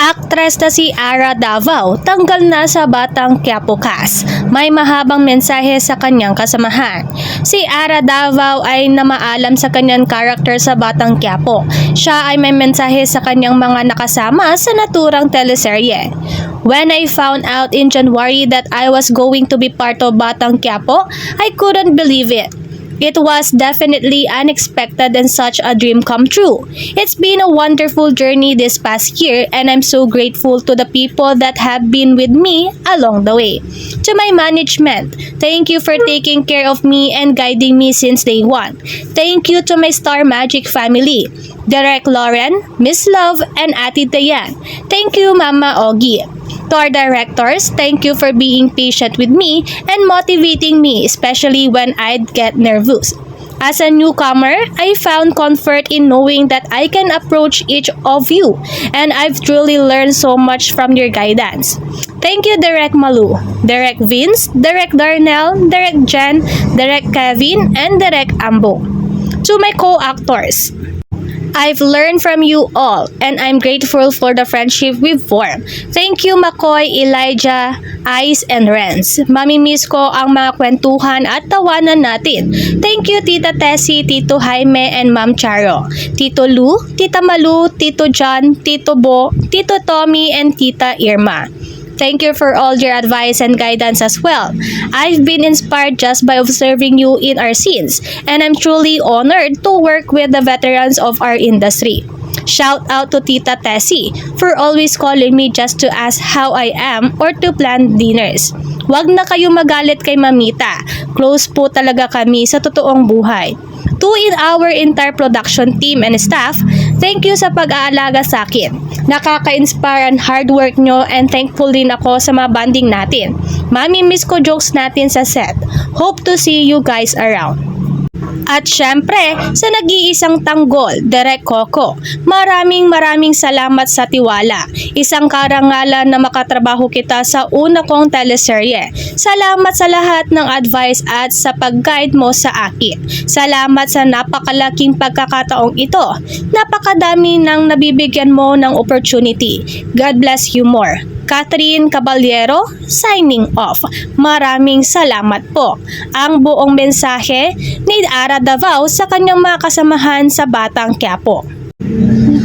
Aktres na si Ara Davao tanggal na sa Batang Quiapo cast. May mahabang mensahe sa kanyang kasamahan. Si Ara Davao ay namaalam sa kanyang karakter sa Batang Quiapo. Siya ay may mensahe sa kanyang mga nakasama sa naturang teleserye. When I found out in January that I was going to be part of Batang Quiapo, I couldn't believe it. It was definitely unexpected and such a dream come true. It's been a wonderful journey this past year and I'm so grateful to the people that have been with me along the way. To my management, thank you for taking care of me and guiding me since day one. Thank you to my Star Magic family, Derek Lauren, Miss Love, and Ate Dayan. Thank you, Mama Ogie. To our directors, thank you for being patient with me and motivating me, especially when I'd get nervous. As a newcomer, I found comfort in knowing that I can approach each of you, and I've truly learned so much from your guidance. Thank you, Direct Malu, Direct Vince, Direct Darnell, Direct Jen, Direct Kevin, and Direct Ambo. To my co-actors, I've learned from you all, and I'm grateful for the friendship we've formed. Thank you, McCoy, Elijah, Ice, and Renz. Mamimiss ko ang mga kwentuhan at tawanan natin. Thank you, Tita Tessie, Tito Jaime, and Ma'am Charo. Tito Lu, Tita Malu, Tito John, Tito Bo, Tito Tommy, and Tita Irma. Thank you for all your advice and guidance as well. I've been inspired just by observing you in our scenes, and I'm truly honored to work with the veterans of our industry. Shout out to Tita Tessie for always calling me just to ask how I am or to plan dinners. Huwag na kayo magalit kay Mamita. Close po talaga kami sa totoong buhay. To in our entire production team and staff, thank you sa pag-aalaga sa akin. Nakaka-inspire ang hard work nyo and thankful din ako sa mga banding natin. Mami miss ko jokes natin sa set. Hope to see you guys around. At syempre, sa nag-iisang tanggol, Derek Coco, maraming maraming salamat sa tiwala. Isang karangalan na makatrabaho kita sa una kong teleserye. Salamat sa lahat ng advice at sa pag-guide mo sa akin. Salamat sa napakalaking pagkakataong ito. Napakadami nang nabibigyan mo ng opportunity. God bless you more. Catherine Caballero, signing off. Maraming salamat po. Ang buong mensahe ni Ara Davao sa kanyang mga kasamahan sa Batang Quiapo.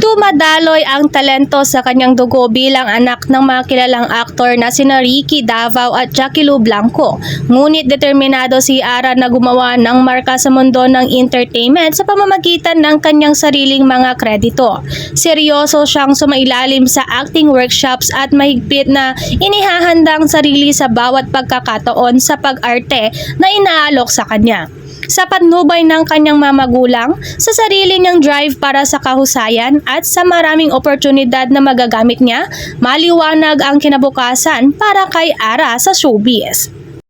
Dumadaloy ang talento sa kanyang dugo bilang anak ng mga kilalang aktor na sina Ricky Davao at Jackie Lou Blanco. Ngunit determinado si Ara na gumawa ng marka sa mundo ng entertainment sa pamamagitan ng kanyang sariling mga kredito. Seryoso siyang sumailalim sa acting workshops at mahigpit na inihahanda ang sarili sa bawat pagkakataon sa pag-arte na inaalok sa kanya sa patnubay ng kanyang mamagulang, sa sarili niyang drive para sa kahusayan at sa maraming oportunidad na magagamit niya, maliwanag ang kinabukasan para kay Ara sa showbiz.